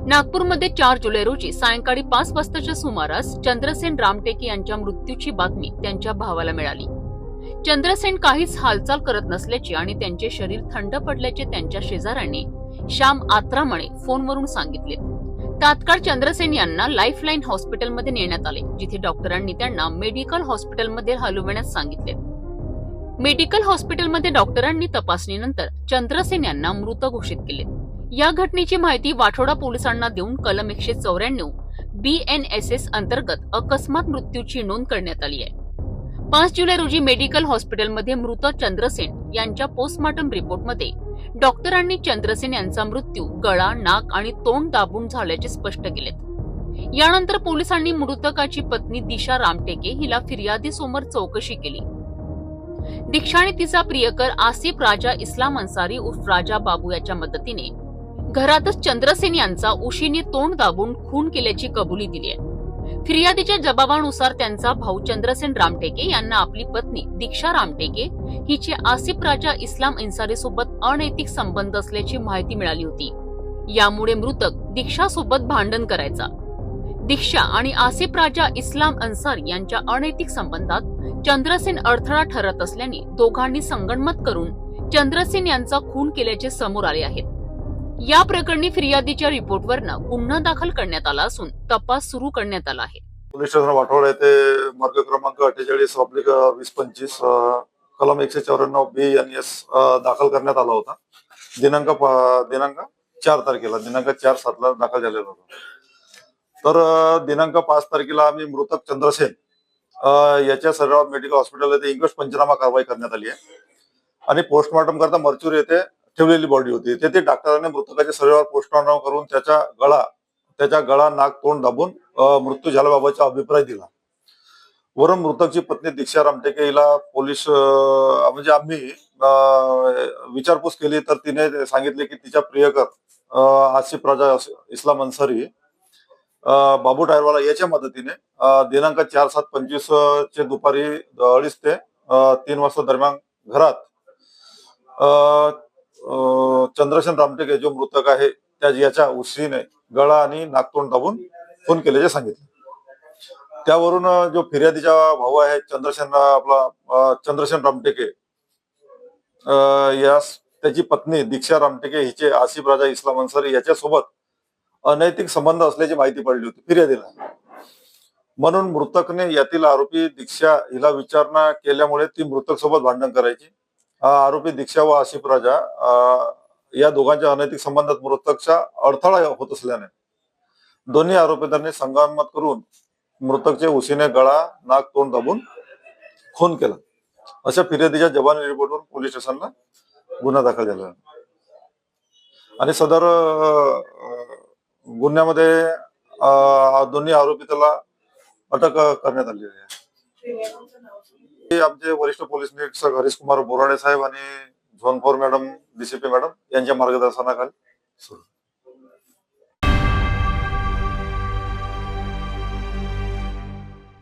नागपूरमध्ये चार जुलै रोजी सायंकाळी पाच वाजताच्या सुमारास चंद्रसेन रामटेके यांच्या मृत्यूची बातमी त्यांच्या भावाला मिळाली. चंद्रसेन काहीच हालचाल करत नसल्याचे आणि त्यांचे शरीर थंड पडल्याचे त्यांच्या शेजाऱ्यांनी श्याम आत्रामणे फोनवरून सांगितले. तात्काळ चंद्रसेन यांना लाईफलाईन हॉस्पिटलमध्ये नेण्यात आले जिथे डॉक्टरांनी त्यांना मेडिकल हॉस्पिटलमध्ये हलविण्यास सांगितले. मेडिकल हॉस्पिटलमध्ये डॉक्टरांनी तपासणीनंतर चंद्रसेन यांना मृत घोषित केले. या घटनेची माहिती वाठोडा पोलिसांना देऊन कलम एकशे चौऱ्याण्णव बी एन एस एस अंतर्गत अकस्मात मृत्यूची नोंद करण्यात आली आहे. पाच जुलै रोजी मेडिकल हॉस्पिटलमध्ये मृत चंद्रसेन यांच्या पोस्टमॉर्टम रिपोर्टमध्ये डॉक्टरांनी चंद्रसेन यांचा मृत्यू गळा नाक आणि तोंड दाबून झाल्याचे स्पष्ट केले यानंतर पोलिसांनी मृतकाची पत्नी दिशा रामटेके हिला फिर्यादीसमोर चौकशी केली. दीक्षा आणि तिचा प्रियकर आसिफ राजा इस्लाम अन्सारी उर्फ राजा बाबू याच्या मदतीने घरातच चंद्रसेन यांचा उशीने तोंड दाबून खून केल्याची कबुली दिली आहे. फिर्यादीच्या जबाबानुसार त्यांचा भाऊ चंद्रसेन रामटेके यांना आपली पत्नी दीक्षा रामटेके हिचे आसिफ राजा इस्लाम अन्सारी सोबत अनैतिक संबंध असल्याची माहिती मिळाली होती. यामुळे मृतक दीक्षा सोबत भांडण करायचा. दीक्षा आणि आसिफ राजा इस्लाम अन्सार यांच्या अनैतिक संबंधात चंद्रसेन अडथळा ठरत असल्याने दोघांनी संगणमत करून चंद्रसेन यांचा खून केल्याचे समोर आले आहेत. या प्रकरणी फिर्यादीच्या रिपोर्टवरनं गुन्हा दाखल करण्यात आला असून तपास सुरू करण्यात आला आहे. पोलीस स्टेशन वाठोड येथे मार्ग क्रमांक अठ्ठेचाळीस ऑब्लिक वीस पंचवीस कलम एकशे चौऱ्याण्णव बी एन एस दाखल करण्यात आला होता. दिनांक दिनांक चार तारखेला दिनांक चार सातला दाखल झालेला होता. तर दिनांक पाच तारखेला आम्ही मृतक चंद्रसेन याच्या सर्व मेडिकल हॉस्पिटल येथे इंग्लिश पंचनामा कारवाई करण्यात आली आहे. आणि पोस्टमॉर्टम करता मर्च्युरी येथे ठेवलेली बॉडी होती. तेथे डॉक्टरांनी मृतकाच्या शरीरावर पोस्टमॉर्टम करून त्याच्या गळा त्याच्या गळा नाक तोंड दाबून मृत्यू झाल्याबाबतचा अभिप्राय दिला. वरून मृतकची पत्नी दीक्षा रामटेके हिला पोलीस म्हणजे आम्ही अं, विचारपूस केली तर तिने सांगितले की तिच्या प्रियकर आसिफ राजा इस्लाम अन्सारी बाबू टायरवाला याच्या मदतीने दिनांक चार सात पंचवीस चे दुपारी अडीच ते तीन वाजता दरम्यान घरात अं, चंद्रसेन रामटेके जो मृतक आहे त्या याच्या उशीने गळा आणि नागतोंड दाबून खून केल्याचे सांगितले. त्यावरून जो फिर्यादीचा भाऊ आहे चंद्रसेन आपला चंद्रशन चंद्रसेन रामटेके अं, यास त्याची पत्नी दीक्षा रामटेके हिचे आसिफ राजा इस्लाम अन्सारी याच्यासोबत अनैतिक संबंध असल्याची माहिती पडली होती फिर्यादीला. म्हणून मृतकने यातील आरोपी दीक्षा हिला विचारणा केल्यामुळे ती मृतक सोबत भांडण करायची. आरोपी दीक्षा व आशिफ राजा या दोघांच्या अनैतिक संबंधात मृतकचा अडथळा होत असल्याने दोन्ही आरोपींनी संगनमत करून मृतकचे उशीने गळा नाक तोंड दाबून खून केला. अशा फिर्यादीच्या जबानी रिपोर्टवर पोलीस स्टेशनला गुन्हा दाखल झाला. आणि सदर गुन्ह्यामध्ये दोन्ही आरोपी त्याला अटक करण्यात आलेली आहे. हे आमचे वरिष्ठ पोलीस निरीक्षक हरीश कुमार बोराडे साहेब आणि zone four madam DCP madam यांच्या मार्गदर्शनाखाली. सुरू